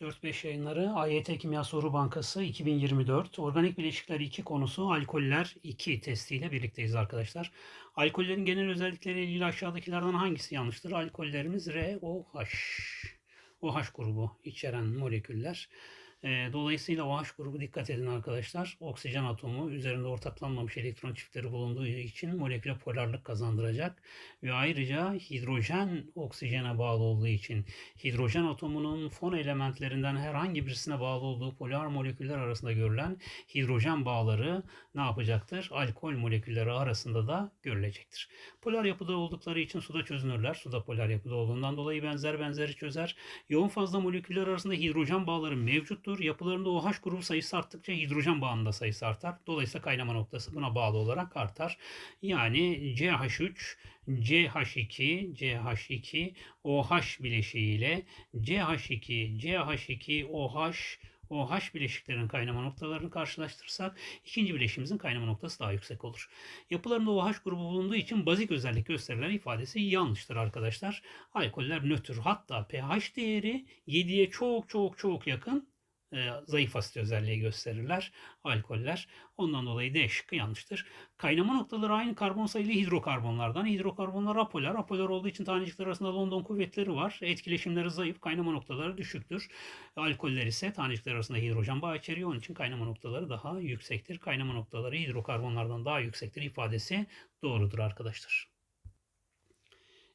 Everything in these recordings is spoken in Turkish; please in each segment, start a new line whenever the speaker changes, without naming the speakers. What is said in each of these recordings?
3-4-5 yayınları AYT Kimya Soru Bankası 2024 Organik Bileşikler 2 konusu alkoller 2 testiyle birlikteyiz arkadaşlar. Alkollerin genel özellikleriyle ilgili aşağıdakilerden hangisi yanlıştır? Alkollerimiz ROH. OH grubu içeren moleküller. Ee, Dolayısıyla OH grubu dikkat edin arkadaşlar. Oksijen atomu üzerinde ortaklanmamış elektron çiftleri bulunduğu için moleküle polarlık kazandıracak. Ve ayrıca hidrojen oksijene bağlı olduğu için hidrojen atomunun fon elementlerinden herhangi birisine bağlı olduğu polar moleküller arasında görülen hidrojen bağları ne yapacaktır? Alkol molekülleri arasında da görülecektir. Polar yapıda oldukları için suda çözünürler. Suda polar yapıda olduğundan dolayı benzer benzeri çözer. Yoğun fazla moleküller arasında hidrojen bağları mevcuttur. Yapılarında OH grubu sayısı arttıkça hidrojen bağında sayısı artar. Dolayısıyla kaynama noktası buna bağlı olarak artar. Yani CH3, CH2, CH2, OH bileşiğiyle CH2, CH2, OH, OH bileşiklerin kaynama noktalarını karşılaştırırsak ikinci bileşimizin kaynama noktası daha yüksek olur. Yapılarında OH grubu bulunduğu için bazik özellik gösterilen ifadesi yanlıştır arkadaşlar. Alkoller nötr hatta pH değeri 7'ye çok çok çok yakın e, zayıf asit özelliği gösterirler alkoller. Ondan dolayı D şıkkı yanlıştır. Kaynama noktaları aynı karbon sayılı hidrokarbonlardan. Hidrokarbonlar apolar. Apolar olduğu için tanecikler arasında London kuvvetleri var. Etkileşimleri zayıf. Kaynama noktaları düşüktür. Alkoller ise tanecikler arasında hidrojen bağı içeriyor. Onun için kaynama noktaları daha yüksektir. Kaynama noktaları hidrokarbonlardan daha yüksektir ifadesi doğrudur arkadaşlar.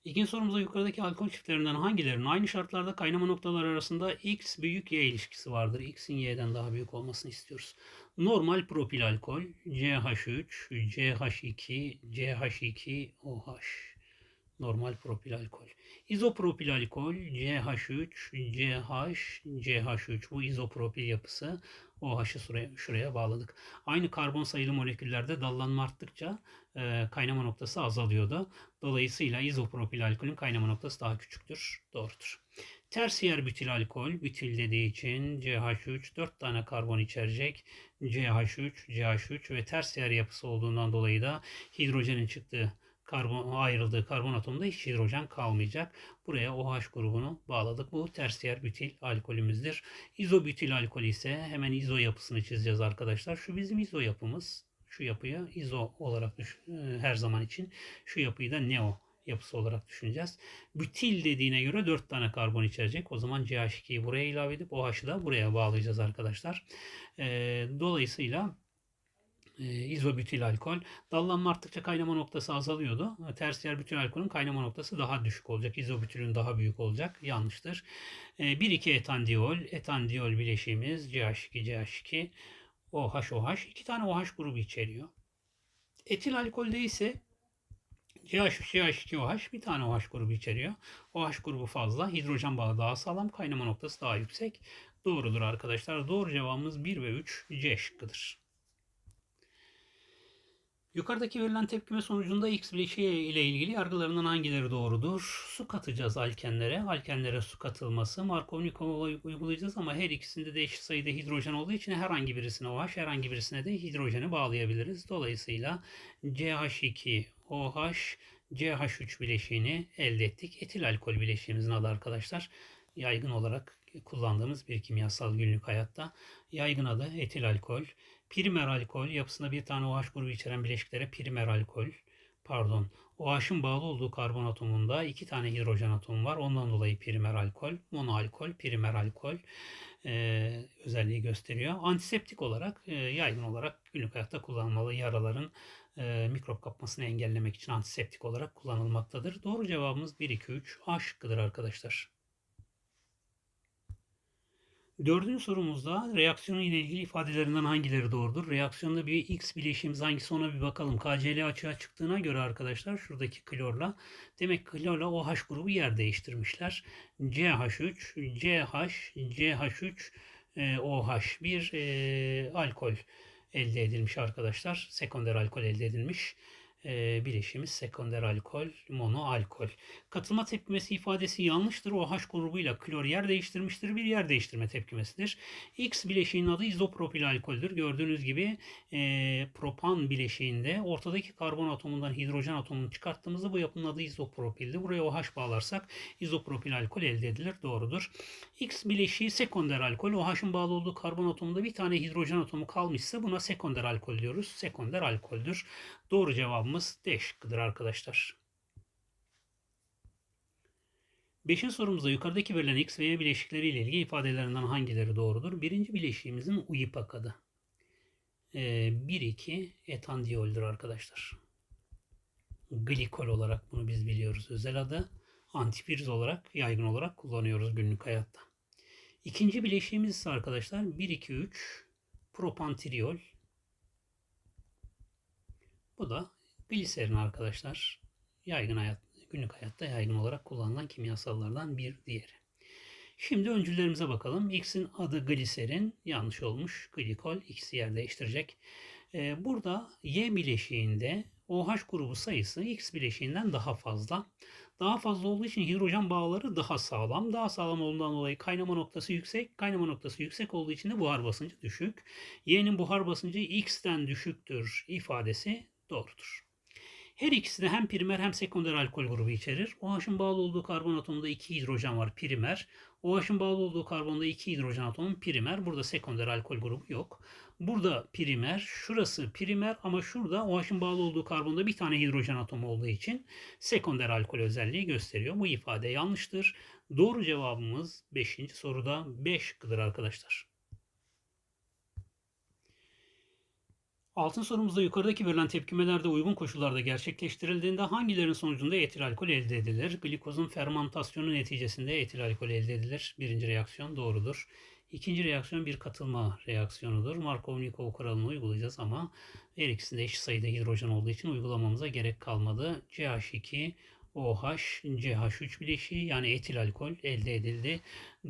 İkinci sorumuzda yukarıdaki alkol çiftlerinden hangilerinin aynı şartlarda kaynama noktaları arasında X büyük Y ilişkisi vardır? X'in Y'den daha büyük olmasını istiyoruz. Normal propil alkol CH3, CH2, CH2, OH. Normal propil alkol. İzopropil alkol CH3, CH, CH3 bu izopropil yapısı OH'ı şuraya, şuraya bağladık. Aynı karbon sayılı moleküllerde dallanma arttıkça e, kaynama noktası azalıyordu. Dolayısıyla izopropil alkolün kaynama noktası daha küçüktür. Doğrudur. Tersiyer bütil alkol, bütil dediği için CH3 4 tane karbon içerecek. CH3, CH3 ve tersiyer yapısı olduğundan dolayı da hidrojenin çıktığı karbon ayrıldığı karbon atomunda hiç hidrojen kalmayacak. Buraya OH grubunu bağladık. Bu tersiyer bütil alkolümüzdür. İzobütil alkol ise hemen izo yapısını çizeceğiz arkadaşlar. Şu bizim izo yapımız. Şu yapıyı izo olarak düş e, her zaman için. Şu yapıyı da neo yapısı olarak düşüneceğiz. Bütil dediğine göre 4 tane karbon içerecek. O zaman CH2'yi buraya ilave edip OH'ı da buraya bağlayacağız arkadaşlar. E, dolayısıyla e, izobütil alkol. Dallanma arttıkça kaynama noktası azalıyordu. Tersiyer bütil alkolün kaynama noktası daha düşük olacak. İzobütilün daha büyük olacak. Yanlıştır. E, 1-2 etandiol. Etandiol bileşiğimiz CH2, CH2, OH, OH. iki tane OH grubu içeriyor. Etil alkolde ise CH3, CH2, OH bir tane OH grubu içeriyor. OH grubu fazla. Hidrojen bağı daha sağlam. Kaynama noktası daha yüksek. Doğrudur arkadaşlar. Doğru cevabımız 1 ve 3 C şıkkıdır. Yukarıdaki verilen tepkime sonucunda X bileşiği ile ilgili yargılarından hangileri doğrudur? Su katacağız alkenlere. Alkenlere su katılması. Markovnikov uygulayacağız ama her ikisinde de eşit sayıda hidrojen olduğu için herhangi birisine OH, herhangi birisine de hidrojeni bağlayabiliriz. Dolayısıyla CH2, OH, CH3 bileşiğini elde ettik. Etil alkol bileşiğimizin adı arkadaşlar. Yaygın olarak kullandığımız bir kimyasal günlük hayatta. Yaygın adı etil alkol. Primer alkol yapısında bir tane OH grubu içeren bileşiklere primer alkol pardon OH'ın bağlı olduğu karbon atomunda iki tane hidrojen atomu var. Ondan dolayı primer alkol, monoalkol, primer alkol e, özelliği gösteriyor. Antiseptik olarak e, yaygın olarak günlük hayatta kullanılmalı yaraların e, mikrop kapmasını engellemek için antiseptik olarak kullanılmaktadır. Doğru cevabımız 1, 2, 3 A şıkkıdır arkadaşlar. Dördüncü sorumuzda reaksiyonu ile ilgili ifadelerinden hangileri doğrudur? Reaksiyonda bir X bileşiğimiz hangisi ona bir bakalım. KCl açığa çıktığına göre arkadaşlar şuradaki klorla demek klorla OH grubu yer değiştirmişler. CH3, CH, CH3, OH bir e, alkol elde edilmiş arkadaşlar. Sekonder alkol elde edilmiş. E, bileşimiz sekonder alkol, mono alkol. Katılma tepkimesi ifadesi yanlıştır. OH grubuyla klor yer değiştirmiştir. Bir yer değiştirme tepkimesidir. X bileşiğinin adı izopropil alkoldür. Gördüğünüz gibi e, propan bileşiğinde ortadaki karbon atomundan hidrojen atomunu çıkarttığımızda bu yapının adı izopropildi. Buraya OH bağlarsak izopropil alkol elde edilir. Doğrudur. X bileşiği sekonder alkol. OH'ın bağlı olduğu karbon atomunda bir tane hidrojen atomu kalmışsa buna sekonder alkol diyoruz. Sekonder alkoldür. Doğru cevabımız D şıkkıdır arkadaşlar. Beşinci sorumuzda yukarıdaki verilen X ve Y bileşikleri ile ilgili ifadelerinden hangileri doğrudur? Birinci bileşiğimizin UIPAK adı. Ee, 1-2 etandiyoldür arkadaşlar. Glikol olarak bunu biz biliyoruz. Özel adı antifriz olarak yaygın olarak kullanıyoruz günlük hayatta. İkinci bileşiğimiz ise arkadaşlar 1-2-3 propantriol. Bu da gliserin arkadaşlar. Yaygın hayat, günlük hayatta yaygın olarak kullanılan kimyasallardan bir diğeri. Şimdi öncüllerimize bakalım. X'in adı gliserin yanlış olmuş. Glikol X'i yer değiştirecek. Ee, burada Y bileşiğinde OH grubu sayısı X bileşiğinden daha fazla. Daha fazla olduğu için hidrojen bağları daha sağlam. Daha sağlam olduğundan dolayı kaynama noktası yüksek. Kaynama noktası yüksek olduğu için de buhar basıncı düşük. Y'nin buhar basıncı X'ten düşüktür ifadesi doğrudur. Her ikisi de hem primer hem sekonder alkol grubu içerir. OH'ın bağlı olduğu karbon atomunda iki hidrojen var primer. OH'ın bağlı olduğu karbonda iki hidrojen atomu primer. Burada sekonder alkol grubu yok. Burada primer, şurası primer ama şurada OH'ın bağlı olduğu karbonda bir tane hidrojen atomu olduğu için sekonder alkol özelliği gösteriyor. Bu ifade yanlıştır. Doğru cevabımız 5. soruda 5 şıkkıdır arkadaşlar. Altın sorumuzda yukarıdaki verilen tepkimelerde uygun koşullarda gerçekleştirildiğinde hangilerinin sonucunda etil alkol elde edilir? Glikozun fermantasyonu neticesinde etil alkol elde edilir. Birinci reaksiyon doğrudur. İkinci reaksiyon bir katılma reaksiyonudur. Markov-Nikov kuralını uygulayacağız ama her ikisinde eşit sayıda hidrojen olduğu için uygulamamıza gerek kalmadı. CH2 OH, CH3 bileşiği yani etil alkol elde edildi.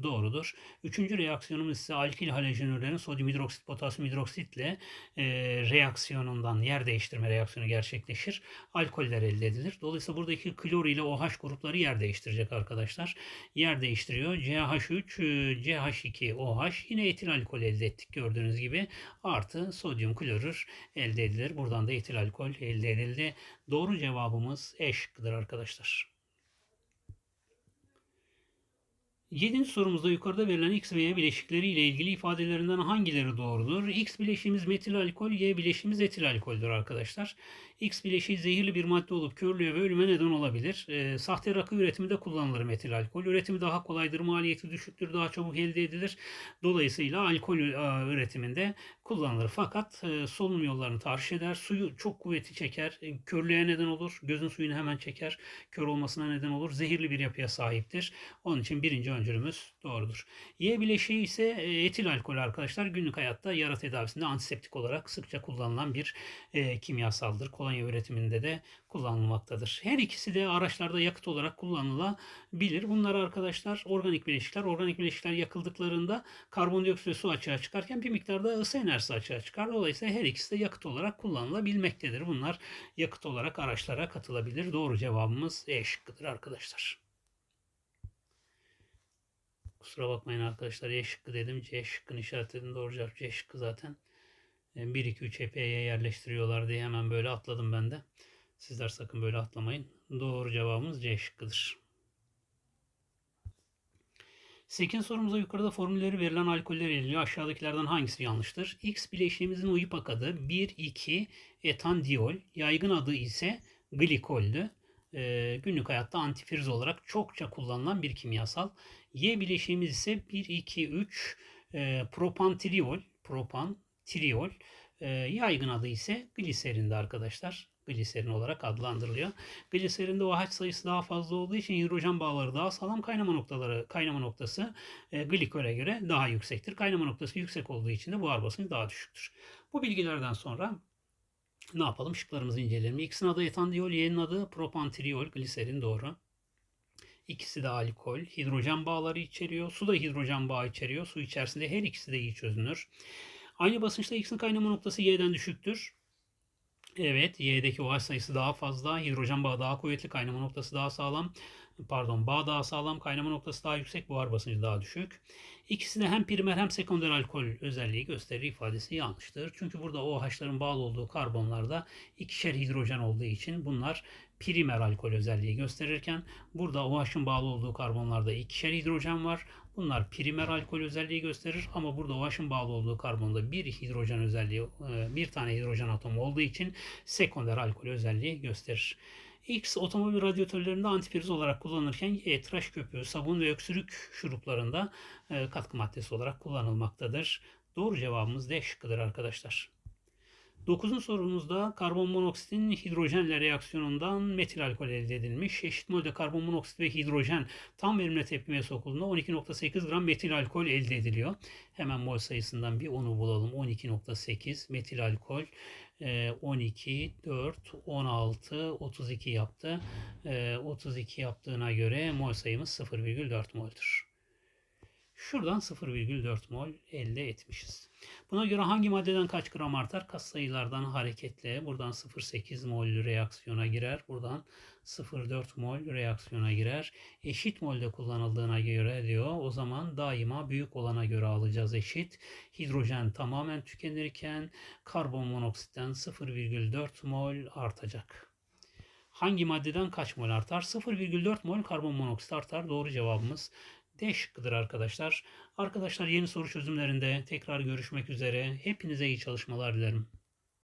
Doğrudur. Üçüncü reaksiyonumuz ise alkil halojenürlerin sodyum hidroksit, potasyum hidroksitle e, reaksiyonundan yer değiştirme reaksiyonu gerçekleşir. Alkoller elde edilir. Dolayısıyla buradaki klor ile OH grupları yer değiştirecek arkadaşlar. Yer değiştiriyor. CH3, CH2, OH yine etil alkol elde ettik gördüğünüz gibi. Artı sodyum klorür elde edilir. Buradan da etil alkol elde edildi. Doğru cevabımız E şıkkıdır arkadaşlar. Yedinci sorumuzda yukarıda verilen X ve Y bileşikleri ile ilgili ifadelerinden hangileri doğrudur? X bileşiğimiz metil alkol, Y bileşiğimiz etil alkoldür arkadaşlar. X bileşiği zehirli bir madde olup körlüğe ve ölüme neden olabilir. E, sahte rakı üretiminde kullanılır metil alkol. Üretimi daha kolaydır, maliyeti düşüktür, daha çabuk elde edilir. Dolayısıyla alkol e, üretiminde kullanılır. Fakat e, solunum yollarını tahriş eder. Suyu çok kuvveti çeker. E, körlüğe neden olur. Gözün suyunu hemen çeker. Kör olmasına neden olur. Zehirli bir yapıya sahiptir. Onun için birinci öncülümüz doğrudur. Y bileşiği ise e, etil alkol arkadaşlar. Günlük hayatta yara tedavisinde antiseptik olarak sıkça kullanılan bir e, kimyasaldır. Kolonya üretiminde de kullanılmaktadır. Her ikisi de araçlarda yakıt olarak kullanılabilir. Bunlar arkadaşlar organik bileşikler. Organik bileşikler yakıldıklarında karbondioksit su açığa çıkarken bir miktarda ısı enerjisi açığa çıkar. Dolayısıyla her ikisi de yakıt olarak kullanılabilmektedir. Bunlar yakıt olarak araçlara katılabilir. Doğru cevabımız E şıkkıdır arkadaşlar. Kusura bakmayın arkadaşlar. E şıkkı dedim. C şıkkını işaretledim. Doğru cevap C şıkkı zaten. 1, 2, 3 EP'ye yerleştiriyorlar diye hemen böyle atladım ben de. Sizler sakın böyle atlamayın. Doğru cevabımız C şıkkıdır. 8 sorumuza yukarıda formülleri verilen alkoller ilgili aşağıdakilerden hangisi yanlıştır? X bileşiğimizin UIPAK adı 1,2 etandiol. Yaygın adı ise glikoldü. Ee, günlük hayatta antifriz olarak çokça kullanılan bir kimyasal. Y bileşiğimiz ise 1,2,3 e, propantriol. Propan, triol. E, yaygın adı ise gliserindi arkadaşlar. Gliserin olarak adlandırılıyor. Gliserinde OH sayısı daha fazla olduğu için hidrojen bağları daha sağlam. Kaynama noktaları, kaynama noktası e, glikole göre daha yüksektir. Kaynama noktası yüksek olduğu için de buhar basıncı daha düşüktür. Bu bilgilerden sonra ne yapalım? Şıklarımızı inceleyelim. X'in adı etandiol, Y'nin adı propantriol, gliserin doğru. İkisi de alkol. Hidrojen bağları içeriyor. Su da hidrojen bağı içeriyor. Su içerisinde her ikisi de iyi çözünür. Aynı basınçta X'in kaynama noktası Y'den düşüktür. Evet, Y'deki OH sayısı daha fazla, hidrojen bağı daha kuvvetli, kaynama noktası daha sağlam. Pardon, bağ daha sağlam, kaynama noktası daha yüksek, buhar basıncı daha düşük. İkisi de hem primer hem sekonder alkol özelliği gösterir ifadesi yanlıştır. Çünkü burada OH'ların bağlı olduğu karbonlarda ikişer hidrojen olduğu için bunlar primer alkol özelliği gösterirken burada OH'ın bağlı olduğu karbonlarda ikişer hidrojen var. Bunlar primer alkol özelliği gösterir ama burada OH'ın bağlı olduğu karbonda bir hidrojen özelliği, e, bir tane hidrojen atomu olduğu için sekonder alkol özelliği gösterir. X otomobil radyatörlerinde antifriz olarak kullanılırken Y tıraş köpüğü, sabun ve öksürük şuruplarında e, katkı maddesi olarak kullanılmaktadır. Doğru cevabımız D şıkkıdır arkadaşlar. 9. sorumuzda karbon monoksitin hidrojenle reaksiyonundan metil alkol elde edilmiş. Eşit molde karbon monoksit ve hidrojen tam verimle tepkimeye sokulduğunda 12.8 gram metil alkol elde ediliyor. Hemen mol sayısından bir onu bulalım. 12.8 metil alkol 12, 4, 16, 32 yaptı. 32 yaptığına göre mol sayımız 0,4 mol'dur. Şuradan 0,4 mol elde etmişiz. Buna göre hangi maddeden kaç gram artar? Kas sayılardan hareketle buradan 0,8 mol reaksiyona girer. Buradan 0,4 mol reaksiyona girer. Eşit molde kullanıldığına göre diyor. O zaman daima büyük olana göre alacağız eşit. Hidrojen tamamen tükenirken karbon monoksitten 0,4 mol artacak. Hangi maddeden kaç mol artar? 0,4 mol karbon monoksit artar. Doğru cevabımız D şıkkıdır arkadaşlar. Arkadaşlar yeni soru çözümlerinde tekrar görüşmek üzere. Hepinize iyi çalışmalar dilerim.